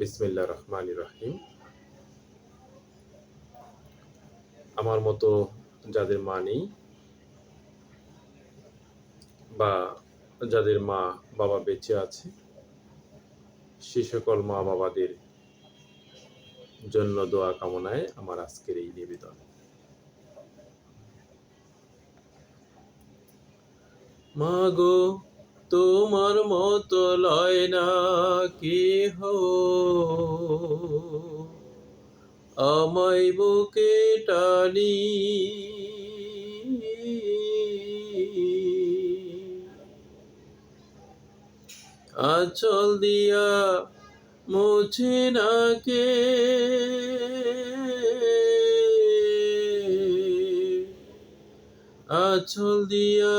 বিসমিল্লা রহমান রাহিম। আমার মতো যাদের মা নেই বা যাদের মা বাবা বেঁচে আছে, সে সকল মা বাবাদের জন্য দোয়া কামনায় আমার আজকের এই নিবেদন। মাগো তোমার মতো লয় না কেহ। আমায় বুকে টানি। আচল দিয়া মুছে না কে। আচল দিয়া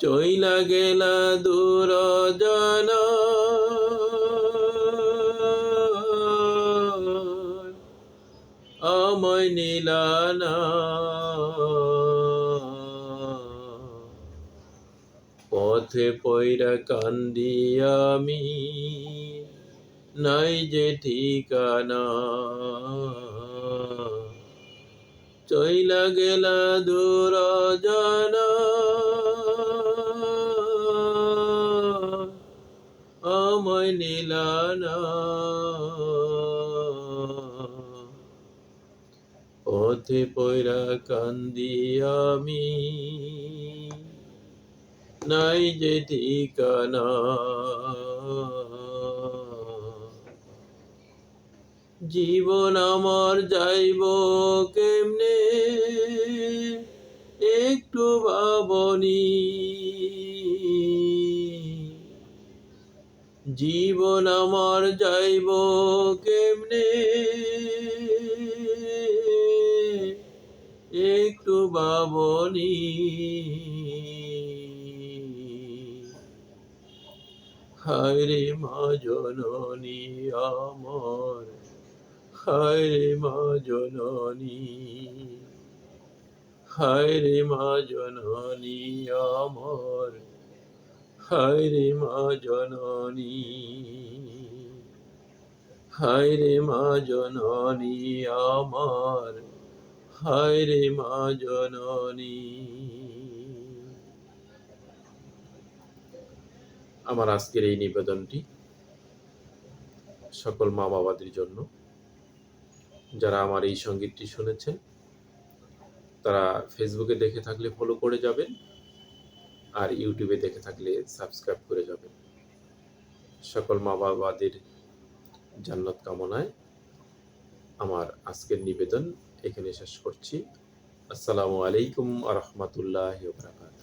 চইলা গেলা দূর জানা। আমায় নিলানা। পথে পয়রা কান্দি আমি, নাই যে ঠিকানা। চইলা গেলা দূর জানা। আমায় নিলানা পথে পয়রা কান্দি আমি। নাই যে ঠিকানা। জীবন আমার যাইব কেমনে? একটু ভাবনি। জীবন আমার যাইব কেমনে? একটু ভাবনি। হায় রে মা জননী আমার, হায় রে মা জননী। হায় রে মা জননী আমার হায় রে মা জননী হায় রে মা জননী আমার হায় রে মা জননী আমার আজকের এই নিবেদনটি সকল মা বাবাদের জন্য। যারা আমার এই সঙ্গীতটি শুনেছেন, তারা ফেসবুকে দেখে থাকলে ফলো করে যাবেন। আর ইউটিউবে দেখে থাকলে সাবস্ক্রাইব করে যাবেন সকল মা বাবাদের জান্নাত কামনায় আমার আজকের নিবেদন এখানে শেষ করছি। আসসালামু আলাইকুম আ রহমতুল্লাহ বারাকাত